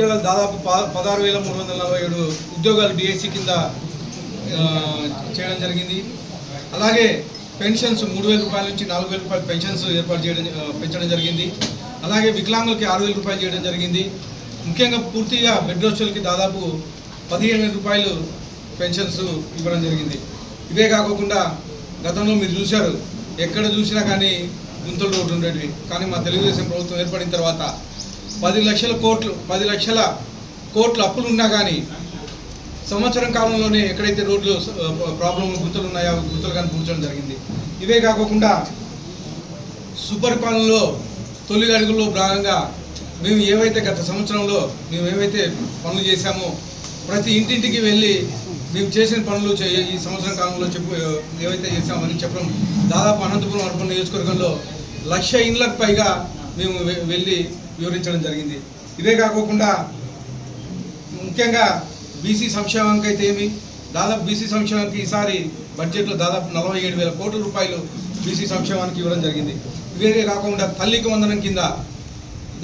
ఉద్యోగాలు దాదాపు పదహారు వేల మూడు వందల నలభై ఏడు ఉద్యోగాలు డిఎస్సి కింద చేయడం జరిగింది. అలాగే పెన్షన్స్ మూడు వేల రూపాయల నుంచి నాలుగు వేల రూపాయల పెన్షన్స్ ఏర్పాటు చేయడం పెంచడం జరిగింది. అలాగే వికలాంగులకి ఆరు వేల రూపాయలు చేయడం జరిగింది. ముఖ్యంగా పూర్తిగా బెడ్ హోస్టల్కి దాదాపు పదిహేను వేల రూపాయలు పెన్షన్స్ ఇవ్వడం జరిగింది. ఇవే కాకుండా గతంలో మీరు చూశారు ఎక్కడ చూసినా కానీ గుంతలు రోడ్డు ఉండేవి కానీ మా తెలుగుదేశం ప్రభుత్వం ఏర్పడిన తర్వాత పది లక్షల కోట్లు పది లక్షల కోట్లు అప్పులు ఉన్నా కానీ సంవత్సరం కాలంలోనే ఎక్కడైతే రోడ్లు ప్రాబ్లం గుంతలు ఉన్నాయో గుర్తులు గుంతలు కానీ పూడ్చడం జరిగింది. ఇవే కాకుండా సుపరిపాలనలో తొలి అడుగుల్లో భాగంగా మేము ఏవైతే గత సంవత్సరంలో మేము ఏవైతే పనులు చేశామో ప్రతి ఇంటింటికి వెళ్ళి మేము చేసిన పనులు ఈ సంవత్సరం కాలంలో చెప్పు ఏవైతే చేశామని చెప్పడం దాదాపు అనంతపురం అర్బన్ నియోజకవర్గంలో లక్ష ఇండ్లకు పైగా మేము వె- వెళ్ళి వివరించడం జరిగింది. ఇదే కాకుండా ముఖ్యంగా బీసీ సంక్షేమానికి అయితే ఏమి? దాదాపు బీసీ సంక్షేమానికి ఈసారి బడ్జెట్లో దాదాపు నలభై ఏడు వేల కోట్ల రూపాయలు బీసీ సంక్షేమానికి ఇవ్వడం జరిగింది. ఇవే కాకుండా తల్లికి వందనం కింద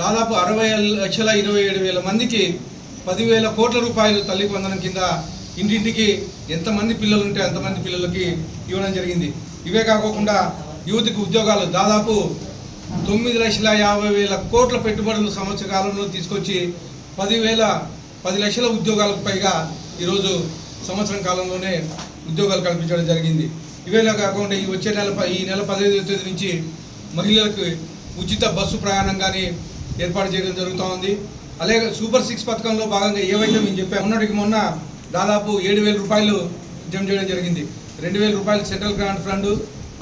దాదాపు అరవై లక్షల ఇరవై ఏడు వేల మందికి పదివేల కోట్ల రూపాయలు తల్లికి వందనం కింద ఇంటింటికి ఎంతమంది పిల్లలు ఉంటే అంతమంది పిల్లలకి ఇవ్వడం జరిగింది. ఇవే కాకుండా యువతికి ఉద్యోగాలు దాదాపు తొమ్మిది లక్షల యాభై వేల కోట్ల పెట్టుబడులు సంవత్సర కాలంలో తీసుకొచ్చి పదివేల పది లక్షల ఉద్యోగాలకు పైగా ఈరోజు సంవత్సరం కాలంలోనే ఉద్యోగాలు కల్పించడం జరిగింది. ఇవేలా కాకుండా ఈ వచ్చే నెల ఈ నెల పదిహేను తేదీ నుంచి మహిళలకు ఉచిత బస్సు ప్రయాణం కానీ ఏర్పాటు చేయడం జరుగుతూ ఉంది. అలాగే సూపర్ సిక్స్ పథకంలో భాగంగా ఏవైతే మేము చెప్పాము మొన్నటికి మొన్న దాదాపు ఏడు వేల రూపాయలు జమ చేయడం జరిగింది. రెండు వేల రూపాయలు సెంట్రల్ గ్రాంట్ ఫండ్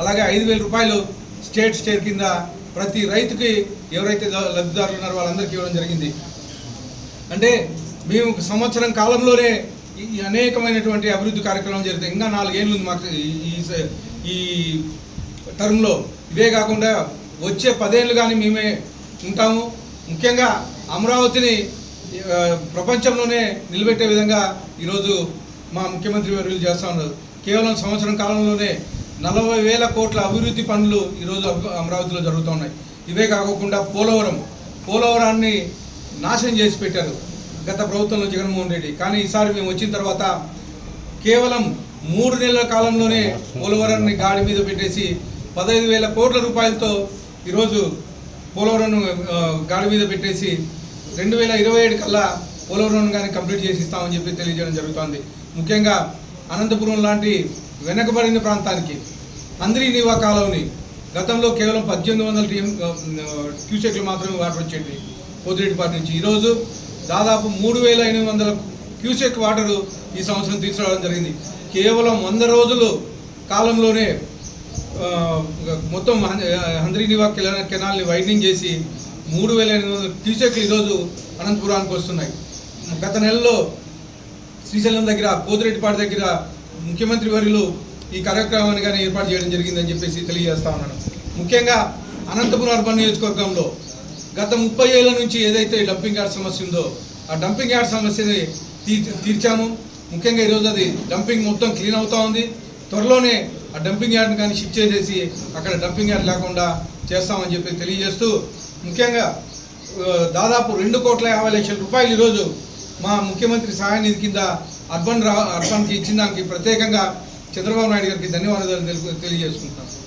అలాగే ఐదు వేల రూపాయలు స్టేట్ స్టేట్ కింద ప్రతి రైతుకి ఎవరైతే లబ్ధిదారులు ఉన్నారో వాళ్ళందరికీ ఇవ్వడం జరిగింది. అంటే మేము సంవత్సరం కాలంలోనే ఈ అనేకమైనటువంటి అభివృద్ధి కార్యక్రమం జరుగుతాయి ఇంకా నాలుగేళ్ళు ఉంది మాకు ఈ- ఈ స- ఈ టర్మ్లో. ఇవే కాకుండా వచ్చే పదేళ్ళు కానీ మేమే ఉంటాము. ముఖ్యంగా అమరావతిని ప్రపంచంలోనే నిలబెట్టే విధంగా ఈరోజు మా ముఖ్యమంత్రి వర్యులు చేస్తూ ఉన్నారు. కేవలం సంవత్సరం కాలంలోనే నలభై వేల కోట్ల అభివృద్ధి పనులు ఈరోజు అమరావతిలో జరుగుతున్నాయి ఇవే కాకుండా పోలవరం. పోలవరాన్ని నాశనం చేసి పెట్టారు గత ప్రభుత్వంలో జగన్మోహన్ రెడ్డి. కానీ ఈసారి మేము వచ్చిన తర్వాత కేవలం మూడు నెలల కాలంలోనే పోలవరాన్ని గాడి మీద పెట్టేసి పదహైదు వేల కోట్ల రూపాయలతో ఈరోజు పోలవరం గాడి మీద పెట్టేసి రెండు వేల ఇరవై ఏడు కల్లా పోలవరం కానీ కంప్లీట్ చేసి ఇస్తామని చెప్పి తెలియజేయడం జరుగుతోంది. ముఖ్యంగా అనంతపురం లాంటి వెనకబడిన ప్రాంతానికి. అందరి నివా కాలంని గతంలో కేవలం పద్దెనిమిది వందల టీఎం క్యూసెక్లు మాత్రమే వాటర్ వచ్చేటి పోతిరెడ్డిపాటి నుంచి. ఈరోజు దాదాపు మూడు వేల ఎనిమిది వందల క్యూసెక్ వాటరు ఈ సంవత్సరం తీసుకురావడం జరిగింది. కేవలం వంద రోజులు కాలంలోనే మొత్తం హంద్రీనివా కెనా- కెనాల్ని వైడనింగ్ చేసి మూడు వేల ఎనిమిది వందల క్యూసెక్లు ఈరోజు అనంతపురానికి వస్తున్నాయి. గత నెలలో శ్రీశైలం దగ్గర పోతిరెడ్డిపాటి దగ్గర ముఖ్యమంత్రి వర్యులు ఈ కార్యక్రమాన్ని కానీ ఏర్పాటు చేయడం జరిగిందని చెప్పేసి తెలియజేస్తా ఉన్నాను. ముఖ్యంగా అనంతపురం అర్బన్ నియోజకవర్గంలో గత ముప్పై ఏళ్ళ నుంచి ఏదైతే డంపింగ్ యార్డ్ సమస్య ఉందో ఆ డంపింగ్ యార్డ్ సమస్యని తీర్చాము. ముఖ్యంగా ఈరోజు అది డంపింగ్ మొత్తం క్లీన్ అవుతూ ఉంది. త్వరలోనే ఆ డంపింగ్ యార్డ్ని కానీ షిఫ్ట్ చేసేసి అక్కడ డంపింగ్ యార్డ్ లేకుండా చేస్తామని చెప్పి తెలియజేస్తూ ముఖ్యంగా దాదాపు రెండు కోట్ల యాభై లక్షల రూపాయలు ఈరోజు మా ముఖ్యమంత్రి సహాయ నిధి కింద అర్బన్ రా అర్బన్కి ఇచ్చిన దానికి ప్రత్యేకంగా చంద్రబాబు నాయుడు గారికి ధన్యవాదాలు తెలుపు తెలియజేసుకుంటున్నాను